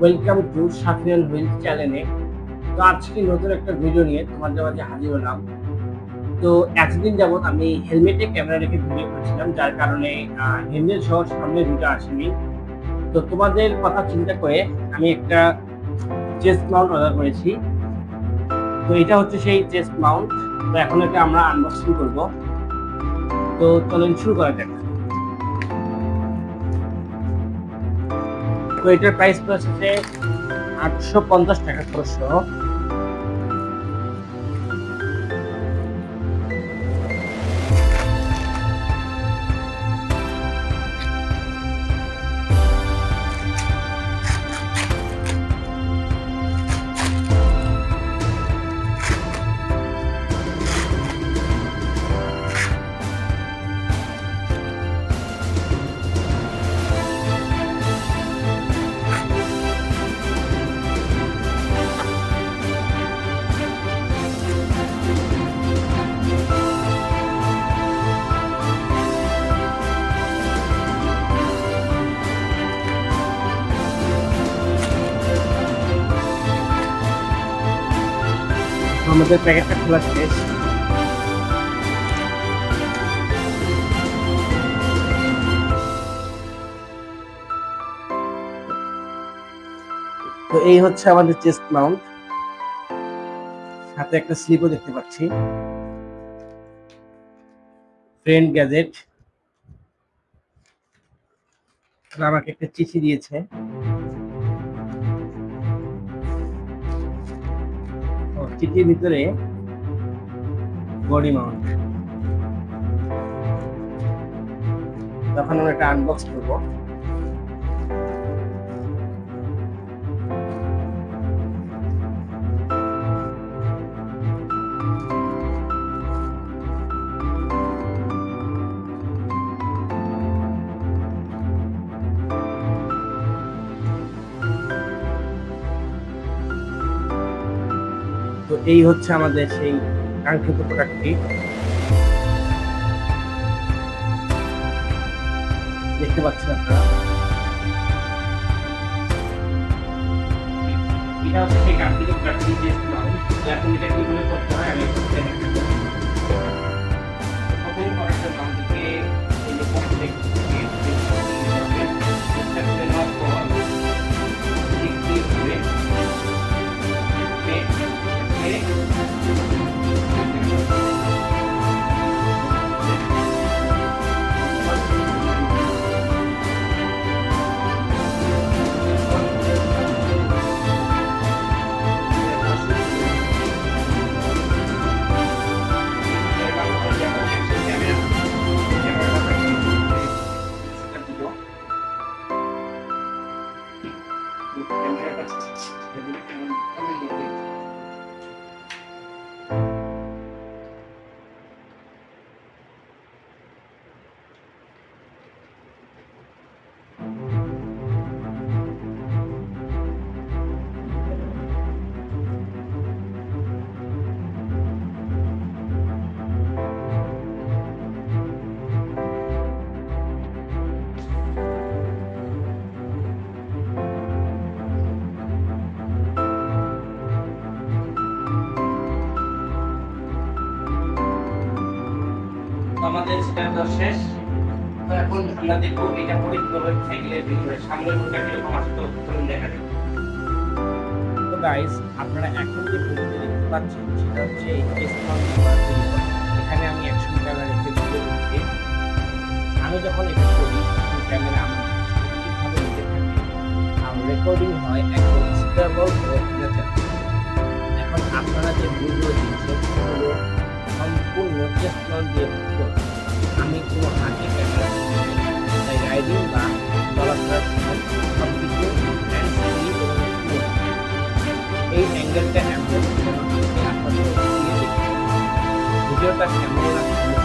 Welcome to Safian wheel চ্যানেলে তো আজকে নতুন একটা ভিডিও নিয়ে তোমাদের মাঝে হাজির হলাম। তো এতদিন যাবত আমি হেলমেটে ক্যামেরা রেখে ভিডিও করছিলাম, যার কারণে হেলমেট সহ সামনে ভিডিও আসেনি। তো তোমাদের কথা চিন্তা করে আমি একটা চেস্ট মাউন্ট অর্ডার করেছি। তো এটা হচ্ছে সেই চেস্ট মাউন্ট তো এখন এটা আমরা আনবক্সিং করব। তো চলেন শুরু করা যাক। তো এটার প্রাইস হচ্ছে আটশো পঞ্চাশ টাকা খরচ আমাদের প্যাকেটটা খোলা শেষ। তো এই হচ্ছে আমাদের চেস্ট মাউন্ট সাথে একটা স্লিপও দেখতে পাচ্ছি। ফ্রেন্ড গ্যাজেট আমাকে একটা চিঠি দিয়েছে। চিঠির ভিতরে বডি মাউন্ট তখন আমরা একটা আনবক্স করব। তো এই হচ্ছে আমাদের সেই কাঙ্ক্ষিত প্রোডাক্টটি দেখতে পাচ্ছেন আপনারা? এটা হচ্ছে সেই কাঙ্ক্ষিত প্রোডাক্টটি যে আমাদের স্ট্যান্ড শেষ। এখন আমরা দেখব এটা পরিপূর্ণভাবে সাইকেলের ভিতরে সামনের মুখটা কীরকম আসে তো চলুন দেখা যাক। তো আপনারা এখন যে দেখতে পাচ্ছেন, সেটা হচ্ছে এখানে আমি অ্যাকশন ক্যামেরা রেখে আমি যখন এটা করি ক্যামেরা রেকর্ডিং হয় এখন আপনারা যে ভিডিও দিচ্ছেন সেগুলো সম্পূর্ণ চেষ্টা দিয়ে আমি কোনো তাই রাইডিং বা। এই অ্যাঙ্গেলটা এমন ভিডিওটা কেমন লাগছে